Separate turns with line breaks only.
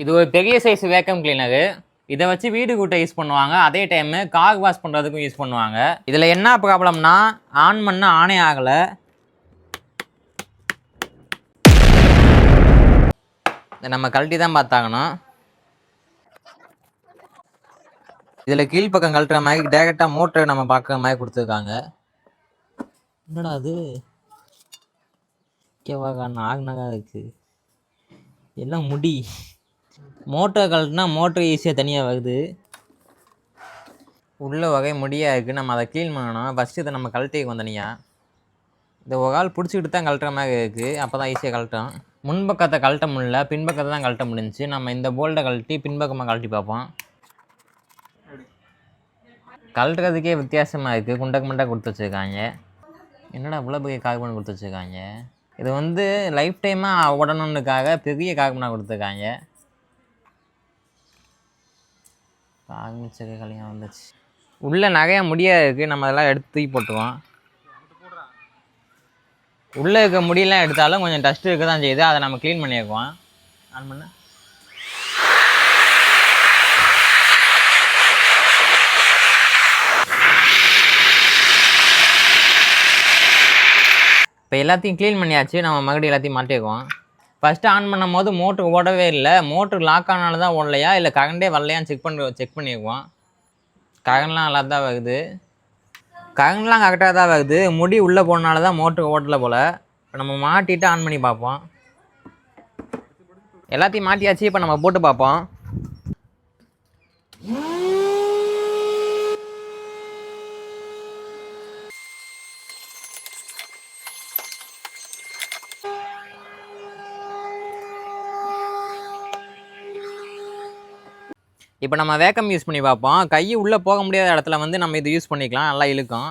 இது ஒரு பெரிய சைஸ் வேக்கம் கிளீனரு இதை வச்சு வீடு கூட்ட யூஸ் பண்ணுவாங்க. அதே டைமு கார் வாஷ் பண்ணுறதுக்கும் யூஸ் பண்ணுவாங்க. இதில் என்ன ப்ராப்ளம்னா ஆன் பண்ண ஆனே ஆகலை. இதை நம்ம கழட்டி தான் பார்த்தாகணும். இதில் கீழ்ப்பக்கம் கழட்டுற மாதிரி டேரெக்டாக மோட்டரை நம்ம பார்க்குற மாதிரி கொடுத்துருக்காங்க. என்னடா அது கேவாக்கா ஆகுனாக்கா இருக்குது எல்லாம் முடி? மோட்டர் கழட்டினா மோட்டர் ஈஸியாக தனியாக வருது. உள்ள வகை முடியாக இருக்குது நம்ம அதை க்ளீன் பண்ணணும். ஃபஸ்ட்டு இதை நம்ம கழட்டிக்கு தனியாக இந்த ஒரு ஆள் பிடிச்சிக்கிட்டு தான் கழட்டுற மாதிரி இருக்குது அப்போ தான் ஈஸியாக கழட்டும். முன்பக்கத்தை கழட்ட முடியல. பின்பக்கத்தை தான் கழட்ட முடிஞ்சுச்சு. நம்ம இந்த போல்ட்டை கழட்டி பின்பக்கமாக கழட்டி பார்ப்போம். கழட்டுறதுக்கே வித்தியாசமாக இருக்குது குண்டக்கு மண்டை கொடுத்து வச்சுருக்காங்க. என்னடா இவ்வளோ பெரிய கார்பன் கொடுத்து வச்சுருக்காங்க? இது வந்து லைஃப் டைமாக ஓடணுன்னுக்காக பெரிய கார்பனாக கொடுத்துருக்காங்க. காமிச்சது கல்யாணம் வந்துச்சு. உள்ளே நகையாக முடியாக இருக்குது நம்ம அதெல்லாம் எடுத்து தூக்கி போட்டுருவோம். உள்ளே இருக்க முடியெல்லாம் எடுத்தாலும் கொஞ்சம் டஸ்ட் இருக்க தான் செய்யுது. அதை நம்ம க்ளீன் பண்ணியிருக்கோம் ஆன் பண்ண. இப்போ எல்லாத்தையும் க்ளீன் பண்ணியாச்சு. நம்ம மறுபடியும் எல்லாத்தையும் மாட்டிருக்கோம் ஃபஸ்ட்டு ஆன் பண்ணும் போது மோட்ரு ஓடவே இல்லை. மோட்ரு லாக் ஆனால தான் ஓடலையா? இல்லை கரண்டே வரலையான்னு செக் பண்ணி செக் பண்ணிக்குவோம் கரண்ட்லாம் நல்லா தான் வருது. கரண்ட்லாம் கரெக்டாக தான் வருது. முடி உள்ளே போனால தான் மோட்ரு ஓட்டலை போல். இப்போ நம்ம மாட்டிட்டு ஆன் பண்ணி பார்ப்போம். எல்லாத்தையும் மாட்டியாச்சு இப்போ நம்ம போட்டு பார்ப்போம். இப்போ நம்ம வேக்கம் யூஸ் பண்ணி பார்ப்போம். கை உள்ளே போக முடியாத இடத்துல வந்து நம்ம இது யூஸ் பண்ணிக்கலாம். நல்லா இழுக்கும்.